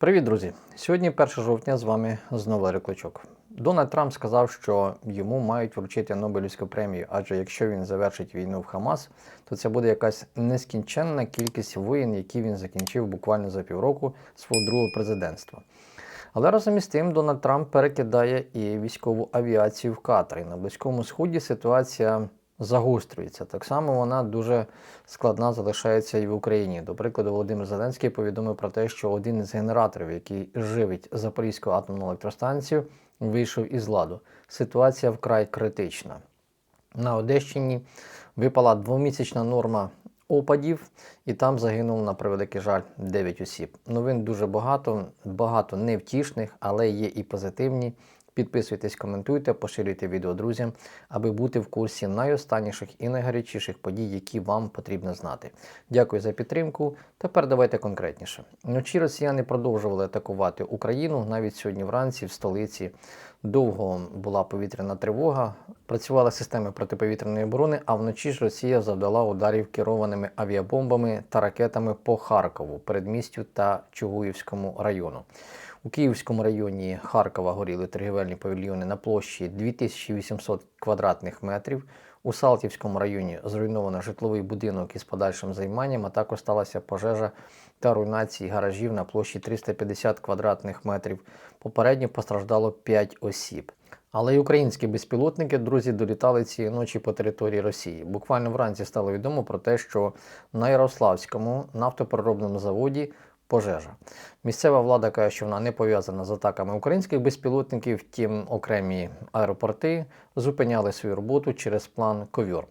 Привіт, друзі! Сьогодні 1 жовтня з вами знову Рекличок. Дональд Трамп сказав, що йому мають вручити Нобелівську премію, адже якщо він завершить війну в Хамас, то це буде якась нескінченна кількість воїн, які він закінчив буквально за півроку свого другого президентства. Але разом із тим Дональд Трамп перекидає і військову авіацію в Катар. І на Близькому Сході ситуація загострюється. Так само вона дуже складна залишається і в Україні. До прикладу, Володимир Зеленський повідомив про те, що один із генераторів, який живить Запорізьку атомну електростанцію, вийшов із ладу. Ситуація вкрай критична. На Одещині випала двомісячна норма опадів, і там загинув, на превеликий жаль, 9 осіб. Новин дуже багато, багато невтішних, але є і позитивні. Підписуйтесь, коментуйте, поширюйте відео друзям, аби бути в курсі найостанніших і найгарячіших подій, які вам потрібно знати. Дякую за підтримку. Тепер давайте конкретніше. Вночі росіяни продовжували атакувати Україну навіть сьогодні вранці в столиці. Довго була повітряна тривога, працювали системи протиповітряної оборони, а вночі ж Росія завдала ударів керованими авіабомбами та ракетами по Харкову, передмістю та Чугуївському району. У Київському районі Харкова горіли торгівельні павільйони на площі 2800 квадратних метрів. У Салтівському районі зруйновано житловий будинок із подальшим займанням, а також сталася пожежа та руйнації гаражів на площі 350 квадратних метрів. Попередньо постраждало 5 осіб. Але й українські безпілотники, друзі, долітали цієї ночі по території Росії. Буквально вранці стало відомо про те, що на Ярославському нафтопереробному заводі пожежа. Місцева влада каже, що вона не пов'язана з атаками українських безпілотників, втім окремі аеропорти зупиняли свою роботу через план ковьор.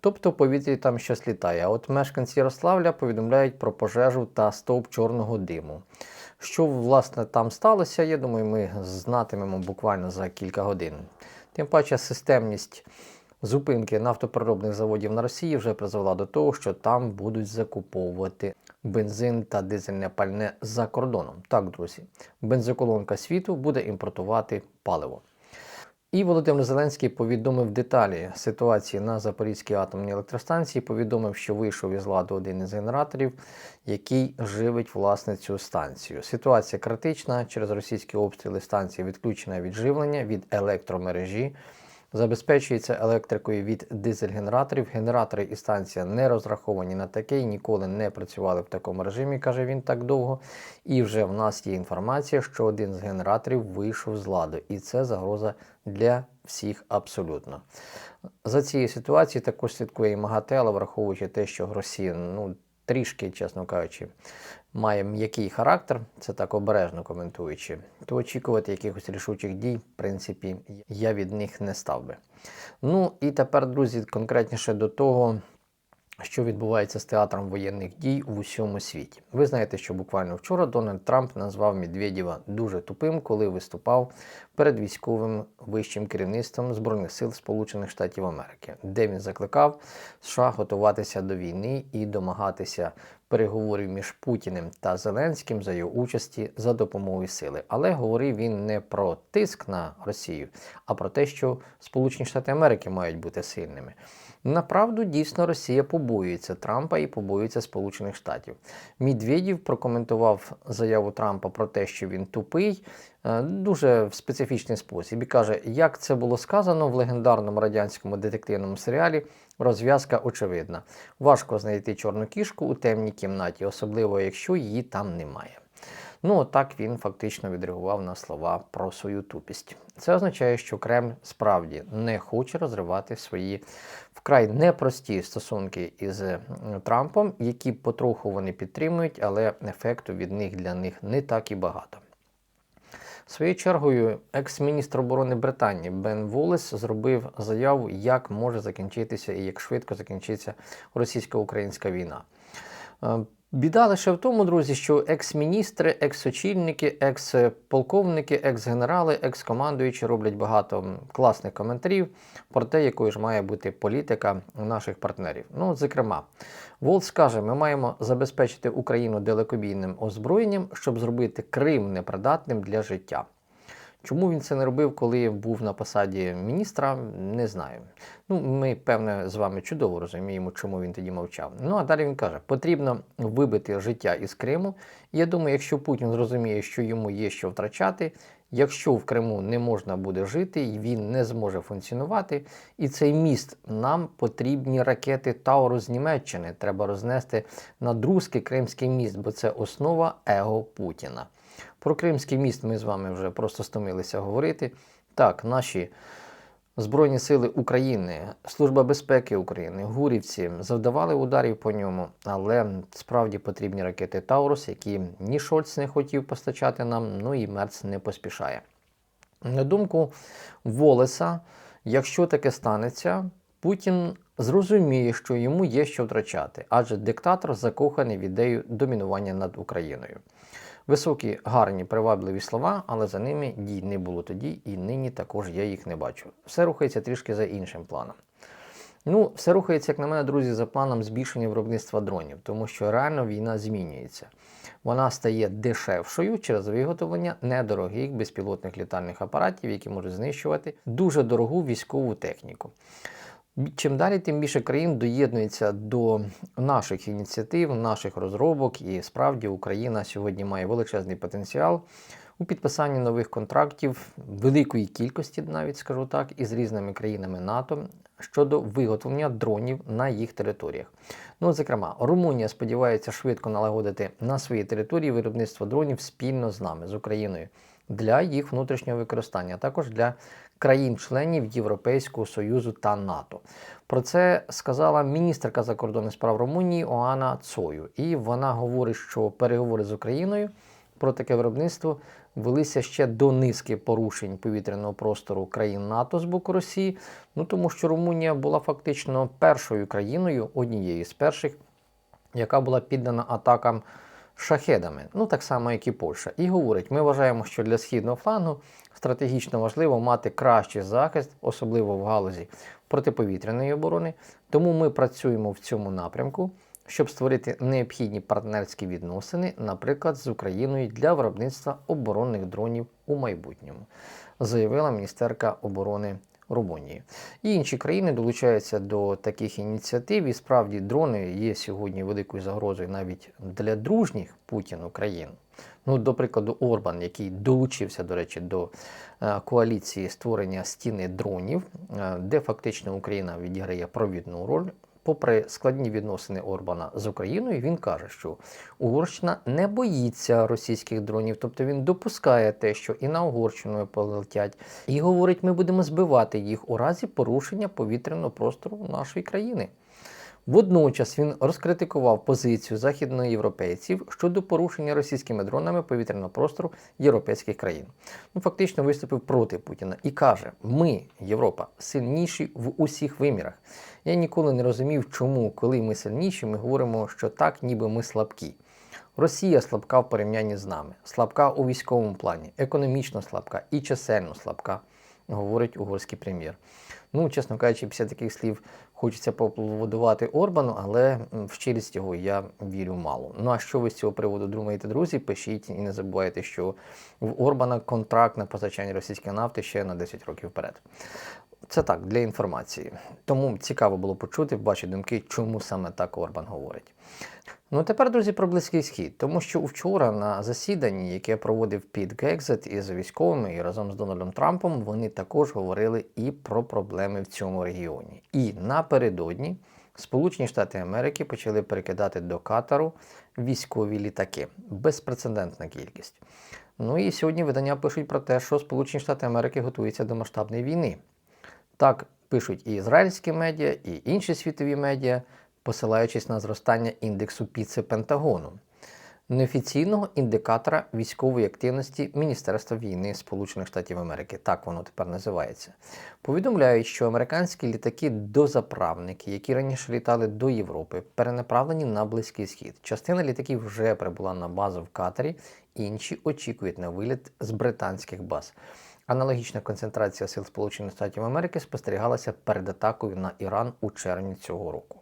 Тобто повітрі там щось літає. А от мешканці Ярославля повідомляють про пожежу та стовп чорного диму. Що власне там сталося, я думаю, ми знатимемо буквально за кілька годин. Тим паче системність зупинки нафтопереробних заводів на Росії вже призвела до того, що там будуть закуповувати бензин та дизельне пальне за кордоном. Так, друзі, бензоколонка світу буде імпортувати паливо. І Володимир Зеленський повідомив деталі ситуації на Запорізькій атомній електростанції. Повідомив, що вийшов із ладу один із генераторів, який живить власне цю станцію. Ситуація критична через російські обстріли станції відключена від живлення від електромережі. Забезпечується електрикою від дизель-генераторів. Генератори і станція не розраховані на таке і ніколи не працювали в такому режимі, каже він так довго. І вже в нас є інформація, що один з генераторів вийшов з ладу, і це загроза для всіх абсолютно. За цією ситуацією також слідкує і МАГАТЕ, але враховуючи те, що Росія ну, трішки, чесно кажучи, має м'який характер, це так обережно коментуючи, то очікувати якихось рішучих дій, в принципі, я від них не став би. Ну і тепер, друзі, конкретніше до того. Що відбувається з театром воєнних дій у всьому світі? Ви знаєте, що буквально вчора Дональд Трамп назвав Медведєва дуже тупим, коли виступав перед військовим вищим керівництвом Збройних сил Сполучених Штатів Америки, де він закликав США готуватися до війни і домагатися переговорів між Путіним та Зеленським за його участі за допомогою сили. Але говорив він не про тиск на Росію, а про те, що Сполучені Штати Америки мають бути сильними. Направду, дійсно, Росія побоюється Трампа і побоюється Сполучених Штатів. Медведєв прокоментував заяву Трампа про те, що він тупий, е, дуже в специфічний спосіб і каже, як це було сказано в легендарному радянському детективному серіалі. Розв'язка очевидна. Важко знайти чорну кішку у темній кімнаті, особливо якщо її там немає. Ну, так він фактично відреагував на слова про свою тупість. Це означає, що Кремль справді не хоче розривати свої вкрай непрості стосунки із Трампом, які потроху вони підтримують, але ефекту від них для них не так і багато. Своєю чергою, екс-міністр оборони Британії Бен Волес зробив заяву, як може закінчитися і як швидко закінчиться російсько-українська війна. Біда лише в тому, друзі, що екс-міністри, екс-очільники, екс-полковники, екс-генерали, екс-командуючі роблять багато класних коментарів про те, якою ж має бути політика наших партнерів. Ну, зокрема, Волц каже, ми маємо забезпечити Україну далекобійним озброєнням, щоб зробити Крим непридатним для життя. Чому він це не робив, коли був на посаді міністра, не знаю. Ну, ми, певне, з вами чудово розуміємо, чому він тоді мовчав. Ну а далі він каже: потрібно вибити життя із Криму. Я думаю, якщо Путін зрозуміє, що йому є що втрачати, якщо в Криму не можна буде жити, він не зможе функціонувати, і цей міст нам потрібні ракети Таурус з Німеччини. Треба рознести на друзький Кримський міст, бо це основа его Путіна. Про Кримський міст ми з вами вже просто стомилися говорити. Так, наші Збройні сили України, Служба безпеки України, гурівці завдавали ударів по ньому, але справді потрібні ракети Таурус, які ні Шольц не хотів постачати нам, ну і Мерц не поспішає. На думку Волеса, якщо таке станеться, Путін зрозуміє, що йому є що втрачати, адже диктатор закоханий в ідею домінування над Україною. Високі, гарні, привабливі слова, але за ними дій не було тоді, і нині також я їх не бачу. Все рухається трішки за іншим планом. Ну, все рухається, як на мене, друзі, за планом збільшення виробництва дронів, тому що реально війна змінюється. Вона стає дешевшою через виготовлення недорогих безпілотних літальних апаратів, які можуть знищувати дуже дорогу військову техніку. Чим далі, тим більше країн доєднується до наших ініціатив, наших розробок, і справді Україна сьогодні має величезний потенціал у підписанні нових контрактів великої кількості, навіть скажу так, із різними країнами НАТО щодо виготовлення дронів на їх територіях. Ну, зокрема, Румунія сподівається швидко налагодити на своїй території виробництво дронів спільно з нами, з Україною, для їх внутрішнього використання, а також для країн-членів Європейського Союзу та НАТО. Про це сказала міністерка закордонних справ Румунії Оана Цою. І вона говорить, що переговори з Україною про таке виробництво велися ще до низки порушень повітряного простору країн НАТО з боку Росії. Ну тому що Румунія була фактично першою країною, однією з перших, яка була піддана атакам шахедами, ну так само, як і Польща. І говорить: ми вважаємо, що для східного флангу стратегічно важливо мати кращий захист, особливо в галузі протиповітряної оборони. Тому ми працюємо в цьому напрямку, щоб створити необхідні партнерські відносини, наприклад, з Україною для виробництва оборонних дронів у майбутньому, заявила міністерка оборони. Румунії. І інші країни долучаються до таких ініціатив. І справді дрони є сьогодні великою загрозою навіть для дружніх Путіну країн. Ну, до прикладу, Орбан, який долучився, до речі, до е, коаліції створення стіни дронів, е, де фактично Україна відіграє провідну роль. Попри складні відносини Орбана з Україною, він каже, що Угорщина не боїться російських дронів, тобто він допускає те, що і на Угорщину полетять, і говорить, ми будемо збивати їх у разі порушення повітряного простору нашої країни. Водночас він розкритикував позицію західноєвропейців щодо порушення російськими дронами повітряного простору європейських країн. Ну, Фактично виступив проти Путіна і каже: Ми, Європа, сильніші в усіх вимірах. Я ніколи не розумів, чому, коли ми сильніші, ми говоримо, що так, ніби ми слабкі. Росія слабка в порівнянні з нами, слабка у військовому плані, економічно слабка і чисельно слабка, говорить угорський прем'єр. Ну, чесно кажучи, після таких слів хочеться поаплодувати Орбану, але в щирість його я вірю мало. Ну а що ви з цього приводу думаєте, друзі? Пишіть і не забувайте, що в Орбана контракт на постачання російської нафти ще на 10 років вперед. Це так, для інформації. Тому цікаво було почути, ваші думки, чому саме так Орбан говорить. Ну тепер, друзі, про близький схід, тому що вчора на засіданні, яке проводив Піт Гекзет із військовими і разом з Дональдом Трампом, вони також говорили і про проблеми в цьому регіоні. І напередодні Сполучені Штати Америки почали перекидати до Катару військові літаки. Безпрецедентна кількість. Ну і сьогодні видання пишуть про те, що Сполучені Штати Америки готуються до масштабної війни. Так пишуть і ізраїльські медіа, і інші світові медіа, посилаючись на зростання індексу піци Пентагону, неофіційного індикатора військової активності Міністерства війни Сполучених Штатів Америки. Так воно тепер називається. Повідомляють, що американські літаки-дозаправники, які раніше літали до Європи, перенаправлені на Близький Схід. Частина літаків вже прибула на базу в Катарі, інші очікують на виліт з британських баз. Аналогічна концентрація сил Сполучених Штатів Америки спостерігалася перед атакою на Іран у червні цього року.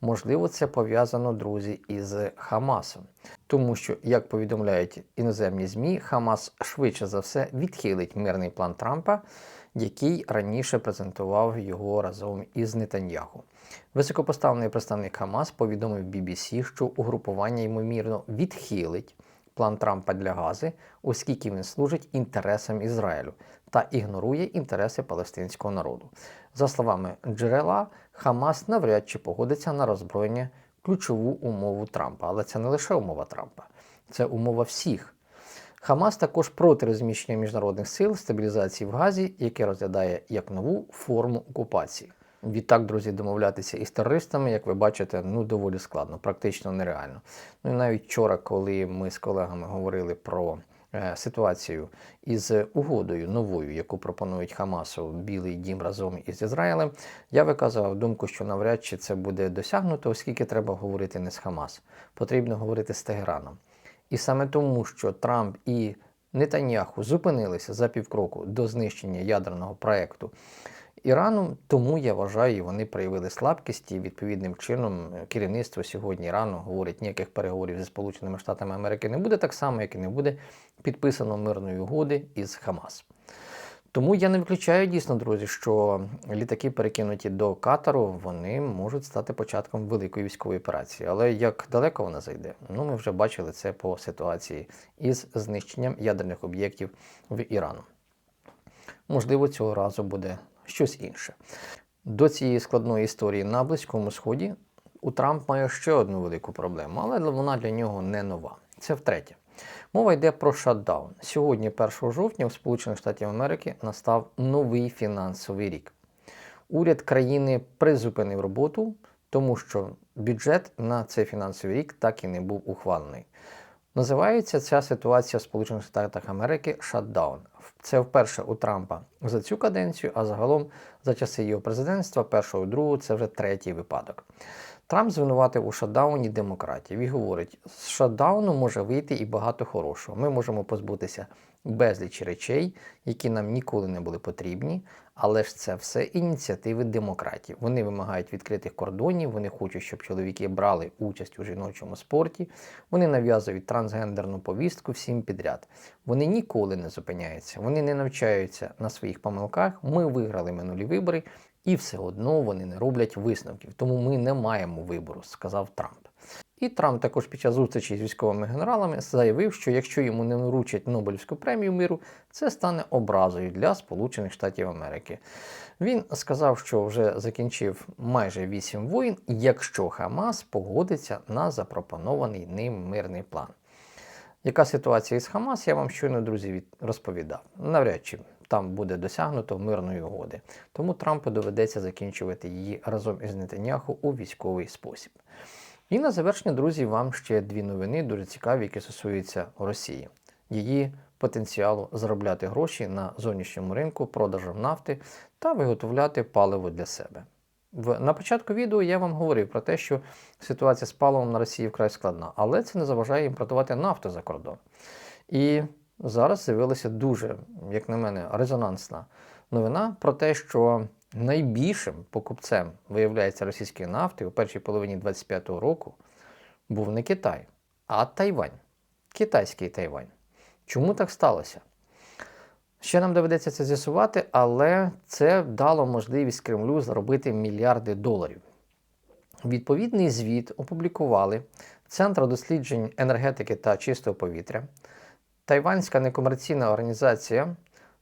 Можливо, це пов'язано, друзі, із Хамасом. тому що, як повідомляють іноземні ЗМІ, Хамас швидше за все відхилить мирний план Трампа, який раніше презентував його разом із Нетаньяху. Високопоставлений представник Хамас повідомив BBC, що угрупування ймовірно відхилить план Трампа для Гази, оскільки він служить інтересам Ізраїлю та ігнорує інтереси палестинського народу. За словами джерела, Хамас навряд чи погодиться на роззброєння ключову умову Трампа. Але це не лише умова Трампа, це умова всіх. Хамас також проти розміщення міжнародних сил стабілізації в Газі, яке розглядає як нову форму окупації. Відтак, друзі, домовлятися із терористами, як ви бачите, ну доволі складно, практично нереально. Ну і навіть вчора, коли ми з колегами говорили про е, ситуацію із угодою новою, яку пропонують Хамасу Білий Дім разом із Ізраїлем, я виказував думку, що навряд чи це буде досягнуто, оскільки треба говорити не з Хамас, потрібно говорити з Тегераном. І саме тому, що Трамп і Нетаньяху зупинилися за півкроку до знищення ядерного проекту Ірану, тому я вважаю, вони проявили слабкість і відповідним чином керівництво сьогодні Ірану говорить, ніяких переговорів зі Сполученими Штатами Америки не буде так само, як і не буде підписано мирної угоди із Хамас. Тому я не виключаю дійсно, друзі, що літаки, перекинуті до Катару, вони можуть стати початком великої військової операції. Але як далеко вона зайде? Ну, ми вже бачили це по ситуації із знищенням ядерних об'єктів в Ірану. Можливо, цього разу буде щось інше. До цієї складної історії на Близькому Сході у Трамп має ще одну велику проблему, але вона для нього не нова. Це втретє. Мова йде про шатдаун. Сьогодні, 1 жовтня, у Сполучених Штатів Америки настав новий фінансовий рік. Уряд країни призупинив роботу, тому що бюджет на цей фінансовий рік так і не був ухвалений. Називається ця ситуація в Сполучених Штатах Америки шатдаун. Це вперше у Трампа за цю каденцію, а загалом за часи його президентства, першого другого, це вже третій випадок. Трамп звинуватив у шатдауні демократів і говорить, з шатдауну може вийти і багато хорошого. Ми можемо позбутися безліч речей, які нам ніколи не були потрібні, але ж це все ініціативи демократів. Вони вимагають відкритих кордонів, вони хочуть, щоб чоловіки брали участь у жіночому спорті, вони нав'язують трансгендерну повістку всім підряд. Вони ніколи не зупиняються, вони не навчаються на своїх помилках. Ми виграли минулі вибори, і все одно вони не роблять висновків. Тому ми не маємо вибору, сказав Трамп. І Трамп також під час зустрічі з військовими генералами заявив, що якщо йому не вручать Нобелівську премію миру, це стане образою для Сполучених Штатів Америки. Він сказав, що вже закінчив майже вісім воїн, якщо Хамас погодиться на запропонований ним мирний план. Яка ситуація із Хамас, я вам щойно, друзі, розповідав. Навряд чи там буде досягнуто мирної угоди. Тому Трампу доведеться закінчувати її разом із Нетаньяху у військовий спосіб. І на завершення, друзі, вам ще дві новини дуже цікаві, які стосуються Росії, її потенціалу заробляти гроші на зовнішньому ринку, продажем нафти та виготовляти паливо для себе. На початку відео я вам говорив про те, що ситуація з паливом на Росії вкрай складна, але це не заважає їм продавати нафту за кордон. І зараз з'явилася дуже, як на мене, резонансна новина про те, що найбільшим покупцем, виявляється, російської нафти у першій половині 25-го року був не Китай, а Тайвань. Китайський Тайвань. Чому так сталося? Ще нам доведеться це з'ясувати, але це дало можливість Кремлю заробити мільярди доларів. Відповідний звіт опублікували Центр досліджень енергетики та чистого повітря, Тайванська некомерційна організація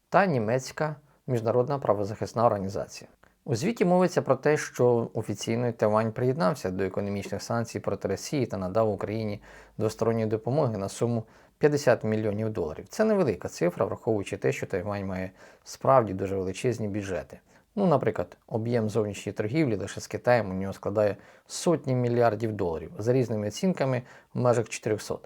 та німецька міжнародна правозахисна організація. У звіті мовиться про те, що офіційно Тайвань приєднався до економічних санкцій проти Росії та надав Україні двосторонньої допомоги на суму 50 мільйонів доларів. Це невелика цифра, враховуючи те, що Тайвань має справді дуже величезні бюджети. Ну, наприклад, об'єм зовнішньої торгівлі лише з Китаєм у нього складає сотні мільярдів доларів, за різними оцінками в межах 400.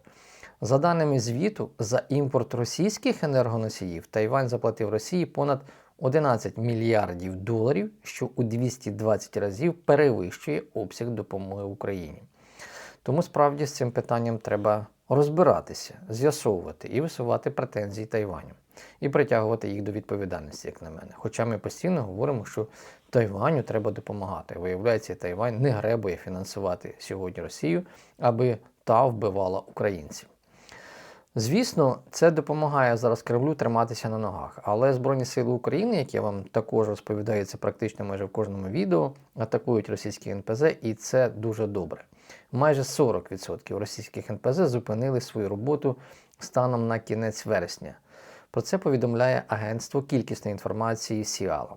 За даними звіту, за імпорт російських енергоносіїв Тайвань заплатив Росії понад 11 мільярдів доларів, що у 220 разів перевищує обсяг допомоги Україні. Тому справді з цим питанням треба розбиратися, з'ясовувати і висувати претензії Тайваню, і притягувати їх до відповідальності, як на мене. Хоча ми постійно говоримо, що Тайваню треба допомагати. Виявляється, Тайвань не гребує фінансувати сьогодні Росію, аби та вбивала українців. Звісно, це допомагає зараз Кремлю триматися на ногах. Але Збройні Сили України, які вам також розповідаю, це практично майже в кожному відео, атакують російські НПЗ, і це дуже добре. Майже 40% російських НПЗ зупинили свою роботу станом на кінець вересня. Про це повідомляє агентство кількісної інформації Сіала.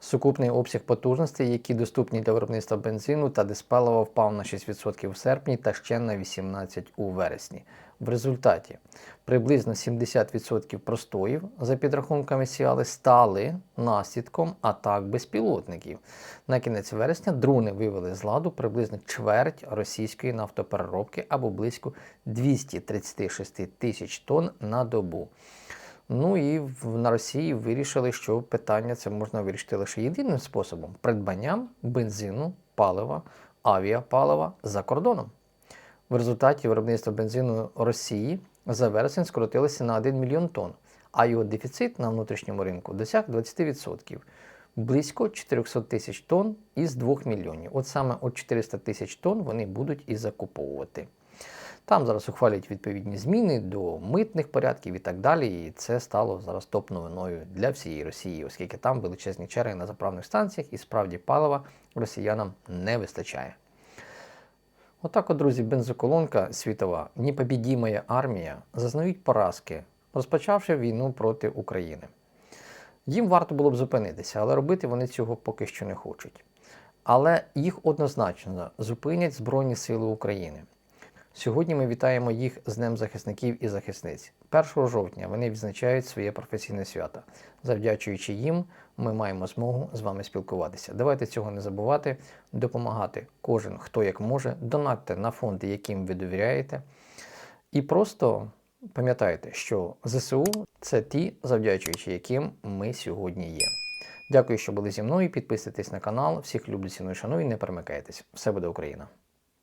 Сукупний обсяг потужностей, які доступні для виробництва бензину та диспалива, впав на 6% в серпні та ще на 18% у вересні. В результаті приблизно 70% простоїв, за підрахунками Сіали, стали наслідком атак безпілотників. На кінець вересня дрони вивели з ладу приблизно чверть російської нафтопереробки або близько 236 тисяч тонн на добу. Ну і на Росії вирішили, що питання це можна вирішити лише єдиним способом придбанням бензину, палива, авіапалива за кордоном. В результаті виробництво бензину Росії за вересень скоротилося на 1 мільйон тонн, а його дефіцит на внутрішньому ринку досяг 20%. Близько 400 тисяч тонн із 2 мільйонів. От саме от 400 тисяч тонн вони будуть і закуповувати. Там зараз ухвалюють відповідні зміни до митних порядків і так далі. І це стало зараз топ-новиною для всієї Росії, оскільки там величезні черги на заправних станціях і справді палива росіянам не вистачає. Отак, от, друзі, бензоколонка світова, непобідімая армія зазнають поразки, розпочавши війну проти України. Їм варто було б зупинитися, але робити вони цього поки що не хочуть. Але їх однозначно зупинять Збройні Сили України. Сьогодні ми вітаємо їх з Днем захисників і захисниць. 1 жовтня вони відзначають своє професійне свято. Завдячуючи їм, ми маємо змогу з вами спілкуватися. Давайте цього не забувати, допомагати кожен, хто як може, донатьте на фонди, яким ви довіряєте. І просто пам'ятайте, що ЗСУ це ті, завдячуючи яким ми сьогодні є. Дякую, що були зі мною. Підписуйтесь на канал. Всіх люблю, ціную, шаную не перемикайтесь. Все буде Україна!